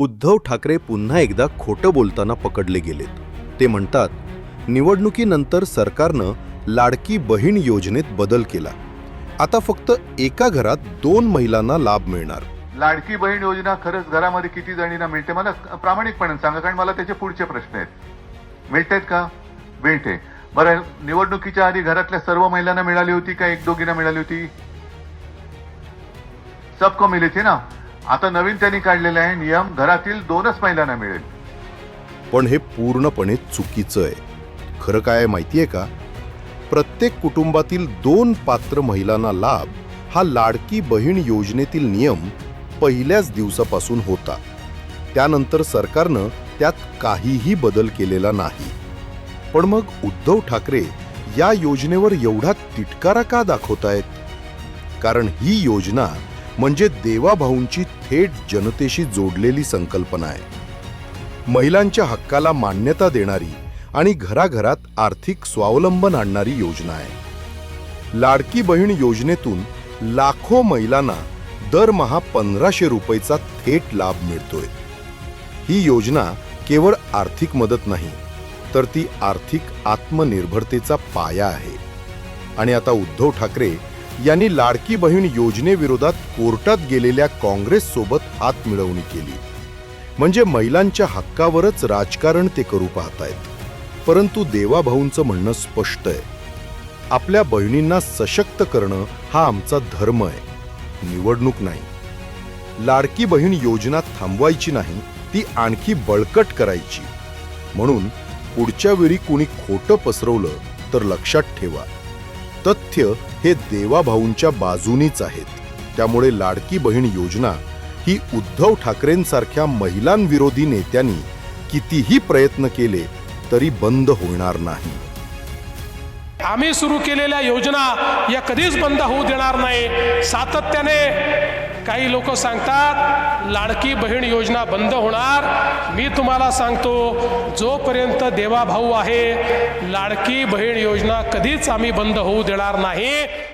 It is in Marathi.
उद्धव ठाकरे पुन्हा एकदा खोटं बोलताना पकडले गेलेत. ते म्हणतात निवडणुकीनंतर सरकारनं लाडकी बहीण योजनेत बदल केला. आता फक्त एका घरात दोन महिलांना लाभ मिळणार. लाडकी बहीण योजना खरंच घरामध्ये किती जणींना मिळते? मला प्रामाणिकपणे सांगा कारण मला त्याचे पुढचे प्रश्न आहेत. मिळतायत का? मिळते. बरं निवडणुकीच्या आधी घरातल्या सर्व महिलांना मिळाली होती का? एक दोघींना मिळाली होती? सबको मिली थी ना? आता नवीन त्यांनी काढलेला आहे नियम घरातील दोनच महिलांना मिळेल. पण हे पूर्णपणे चुकीचं आहे. खरं काय आहे माहितीये का? प्रत्येक कुटुंबातील दोन पात्र महिलांना लाभ हा लाडकी बहीण योजनेतील नियम पहिल्याच दिवसापासून होता. त्यानंतर सरकारनं त्यात काहीही बदल केलेला नाही. पण मग उद्धव ठाकरे या योजनेवर एवढा तिटकारा का दाखवतायत? कारण ही योजना म्हणजे देवाभाऊंची थेट जनतेशी जोडलेली संकल्पना आहे. महिलांच्या हक्काला मान्यता देणारी आणि घराघरात आर्थिक स्वावलंबन आणणारी योजना आहे. लाडकी बहीण योजनेतून लाखो महिलांना दरमहा पंधराशे रुपयेचा थेट लाभ मिळतोय. ही योजना केवळ आर्थिक मदत नाही तर ती आर्थिक आत्मनिर्भरतेचा पाया आहे. आणि आता उद्धव ठाकरे यांनी लाडकी बहीण योजनेविरोधात कोर्टात गेलेल्या काँग्रेससोबत हात मिळवणी केली. म्हणजे महिलांच्या हक्कावरच राजकारण ते करू पाहतायत. परंतु देवाभाऊंचं म्हणणं स्पष्ट आहे. आपल्या बहिणींना सशक्त करणं हा आमचा धर्म आहे. निवडणूक नाही. लाडकी बहीण योजना थांबवायची नाही ती आणखी बळकट करायची. म्हणून पुढच्या वेळी कुणी खोटं पसरवलं तर लक्षात ठेवा. तथ्य हे देवाभाऊंच्या बाजूनीच आहेत. त्यामुळे लाडकी बहीण योजना ही उद्धव ठाकरेंसारख्या महिलांविरोधी नेत्यांनी कितीही प्रयत्न केले तरी बंद होणार नाही. आम्ही सुरू केलेल्या योजना या कधीच बंद होऊ देणार नाही. सातत्याने काही लोक सांगतात लाडकी बहीण योजना बंद होणार. मी तुम्हाला सांगतो जोपर्यंत देवाभाऊ आहे लाडकी बहीण योजना कधीच आम्ही बंद होऊ देणार नाही.